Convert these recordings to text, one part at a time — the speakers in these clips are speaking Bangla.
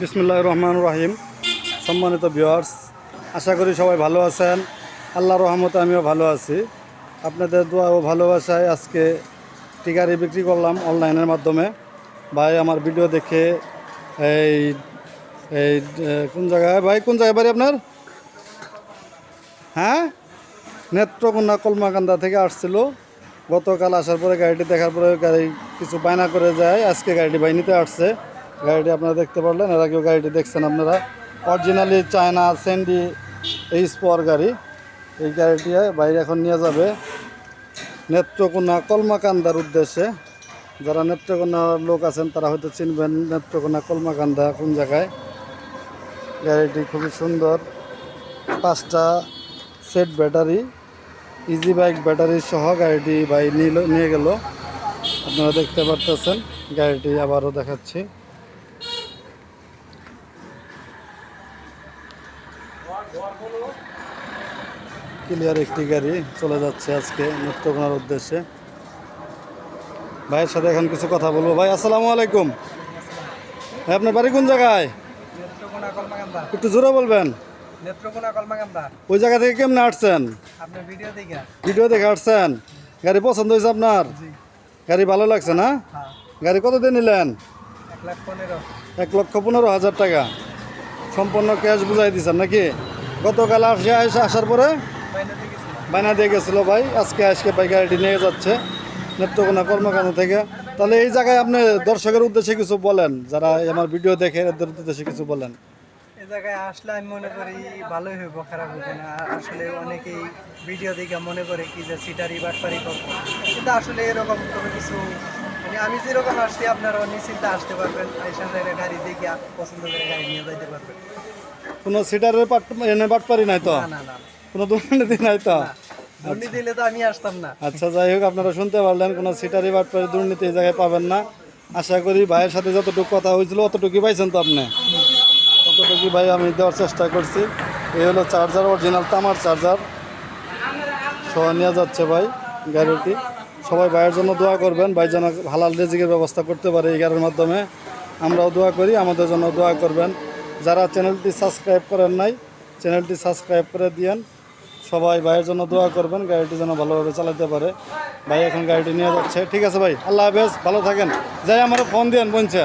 বিসমুল্লাহ রহমান রহিম। সম্মানিত ভিউয়ার্স আশা করি সবাই ভালো আছেন। আল্লাহ রহমতে আমিও ভালো আছি। আপনাদের দোয়া ও ভালোবাসায় আজকে টিকারি বিক্রি করলাম অনলাইনের মাধ্যমে। ভাই, আমার ভিডিও দেখে এই এই কোন জায়গায়? ভাই, কোন জায়গায় বাড়ি আপনার? হ্যাঁ? নেত্রকোনা কলমাকান্দা থেকে আসছিল। গতকাল আসার পরে গাড়িটি দেখার পরে গাড়ি কিছু বায়না করে যায়। আজকে গাড়িটি বাই নিতে আসছে। গাড়িটি আপনারা দেখতে পারলেন, এর আগেও গাড়িটি দেখছেন আপনারা। অরিজিনালি চায়না স্যান্ডি এই স্পর গাড়ি, এই গাড়িটি বাইরে এখন নিয়ে যাবে নেত্রকোনা কলমাকান্দার উদ্দেশ্যে। যারা নেত্রকোনার লোক আছেন, তারা হয়তো চিনবেন নেত্রকোনা কলমাকান্দা কোন জায়গায়। গাড়িটি খুবই সুন্দর, পাঁচটা set battery easy bike battery সহ গাড়িটি ভাই নিয়ে গেল। আপনারা দেখতে পারতেছেন, গাড়িটি আবারও দেখাচ্ছি। ক্লিয়ার একটি গাড়ি চলে যাচ্ছে আজকে নেত্রকোনার উদ্দেশ্যে। ভাইয়ের সাথে এখন কিছু কথা বলব। ভাই আসসালামু আলাইকুম। ভাই আপনার বাড়ি কোন জায়গায়? একটু জোরে বলবেন। ওই জায়গা থেকে কেমনে আসছেন ভিডিও দেখে আসছেন গাড়ি পছন্দ হয়েছে আপনার? গাড়ি ভালো লাগছে না? হ্যাঁ। গাড়ি কত দিয়ে নিলেন এক লক্ষ পনেরো হাজার টাকা। সম্পূর্ণ ক্যাশ বুঝাই দিচ্ছেন নাকি? গতকাল আসে এসে আসার পরে বাইনা দিয়ে গেছিল ভাই, আজকে আজকে ভাই গাড়িটি নিয়ে যাচ্ছে, নেত্রকোনা কর্মকাণ্ড থেকে। তাহলে এই জায়গায় আপনি দর্শকের উদ্দেশ্যে কিছু বলেন, যারা আমার ভিডিও দেখে এদের উদ্দেশ্যে কিছু বলেন। এই জায়গায় আসলে আমি মনে করি ভালোই হইব, খারাপ হবে না। আসলে অনেকেই ভিডিও দেখে মনে করে কি যে সিটারি বাটপারি করব। কিন্তু আসলে এরকম কোনো কিছু মানে আমি যেরকম আসছি আপনারা নিশ্চিন্তে আসতে পারবেন এসে জায়গায় গাড়ি পছন্দ করে গাড়ি নিয়ে যাইতে পারবেন কোনো সিটারের পাট এনে বাটপারি নাই তো? না না না। কোনো দুর্নীতি নাই তো? দুর্নীতি দিলে তো আমি আসতাম না। আচ্ছা যাই হোক আপনারা শুনতে পারলেন কোনো সিটারি বাটপারি দুর্নীতি এই জায়গায় পাবেন না। আশা করি ভাইয়ের সাথে যতটুকু কথা হয়েছিল অতটুকুই পাইছেন তো আপনি? অতটুকু ভাই আমি দেওয়ার চেষ্টা করছি। এই হলো চার্জার অরিজিনাল তামার চার্জার। সহ নিয়ে যাচ্ছে ভাই গাড়িটি। সবাই ভাইয়ের জন্য দোয়া করবেন ভাই যেন হালাল রেজিকের ব্যবস্থা করতে পারে এই গাড়ির মাধ্যমে। আমরাও দোয়া করি, আমাদের জন্য দোয়া করবেন। যারা চ্যানেলটি সাবস্ক্রাইব করেন নাই, চ্যানেলটি সাবস্ক্রাইব করে দিয়েন। সবাই ভাইয়ের জন্য দোয়া করবেন, গাড়িটি যেন ভালোভাবে চালাতে পারে। ভাই এখন গাড়িটি নিয়ে যাচ্ছে। ঠিক আছে ভাই, আল্লাহ হাফেজ, ভালো থাকেন। যাই আমার ফোন দিয়েন, বলছে।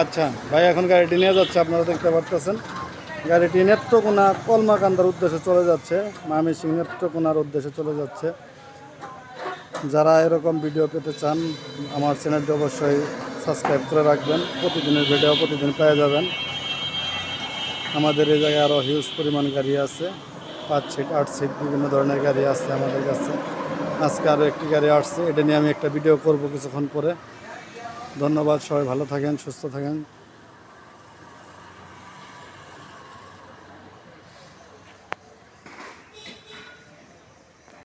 আচ্ছা ভাই এখন গাড়িটি নিয়ে যাচ্ছে, আপনারা দেখতে পারতেছেন। গাড়িটি নেত্রকোনা কলমাকান্দার উদ্দেশ্যে চলে যাচ্ছে। মামিসিং নেত্রকোনার উদ্দেশ্যে চলে যাচ্ছে। যারা এরকম ভিডিও পেতে চান, আমার চ্যানেলটি অবশ্যই সাবস্ক্রাইব করে রাখবেন। প্রতিদিনের ভিডিও প্রতিদিন পেয়ে যাবেন। আমাদের এই জায়গায় আরও হিউজ পরিমাণ গাড়ি আছে। পাঁচ সিট আট সিট বিভিন্ন ধরনের গাড়ি আছে আমাদের কাছে। আজকে আরও একটি গাড়ি আসছে, এটা নিয়ে আমি একটা ভিডিও করব কিছুক্ষণ পরে। ধন্যবাদ, সবাই ভালো থাকেন, সুস্থ থাকেন।